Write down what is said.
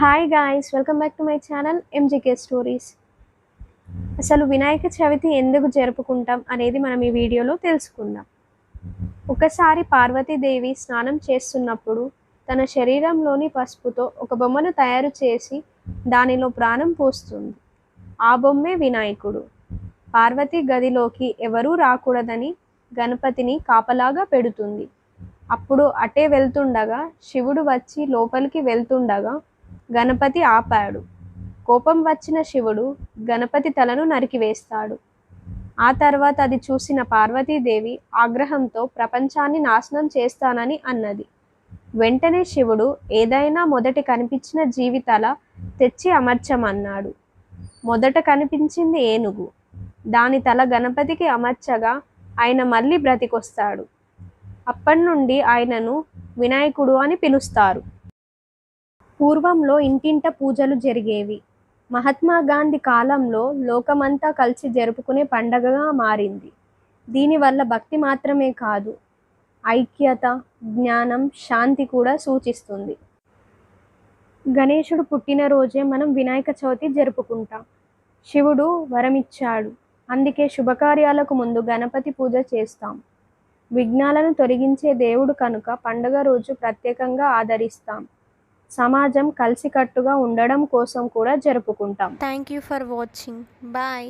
Hi guys welcome back to my channel MGK stories అసలు వినాయక చవితి ఎందుకు జరుపుకుంటాం అనేది మనం ఈ వీడియోలో తెలుసుకుందాం. ఒకసారి పార్వతీదేవి స్నానం చేస్తున్నప్పుడు తన శరీరంలోని పసుపుతో ఒక బొమ్మను తయారు చేసి దానిలో ప్రాణం పోస్తుంది. ఆ బొమ్మే వినాయకుడు. పార్వతి గదిలోకి ఎవరూ రాకూడదని గణపతిని కాపలాగా పెడుతుంది. అప్పుడు అటే వెళ్తుండగా శివుడు వచ్చి లోపలికి వెళ్తుండగా గణపతి ఆపాడు. కోపం వచ్చిన శివుడు గణపతి తలను నరికివేస్తాడు ఆ తర్వాత అది చూసిన పార్వతీదేవి ఆగ్రహంతో ప్రపంచాన్ని నాశనం చేస్తానని అన్నది. వెంటనే శివుడు ఏదైనా మొదటి కనిపించిన జీవితల తెచ్చి అమర్చమన్నాడు. మొదట కనిపించింది ఏనుగు. దాని తల గణపతికి అమర్చగా ఆయన మళ్ళీ బ్రతికొస్తాడు. అప్పటి నుండి ఆయనను వినాయకుడు అని పిలుస్తారు. పూర్వంలో ఇంటింట పూజలు జరిగేవి. మహాత్మా గాంధీ కాలంలో లోకమంతా కలిసి జరుపుకునే పండగగా మారింది. దీనివల్ల భక్తి మాత్రమే కాదు ఐక్యత జ్ఞానం శాంతి కూడా సూచిస్తుంది. గణేశుడు పుట్టినరోజే మనం వినాయక చవితి జరుపుకుంటాం. శివుడు వరమిచ్చాడు. అందుకే శుభకార్యాలకు ముందు గణపతి పూజ చేస్తాం. విఘ్నాలను తొలగించే దేవుడు కనుక పండుగ రోజు ప్రత్యేకంగా ఆదరిస్తాం. సమాజం కలిసికట్టుగా ఉండడం కోసం కూడా జరుపుకుంటాం. Thank you for watching bye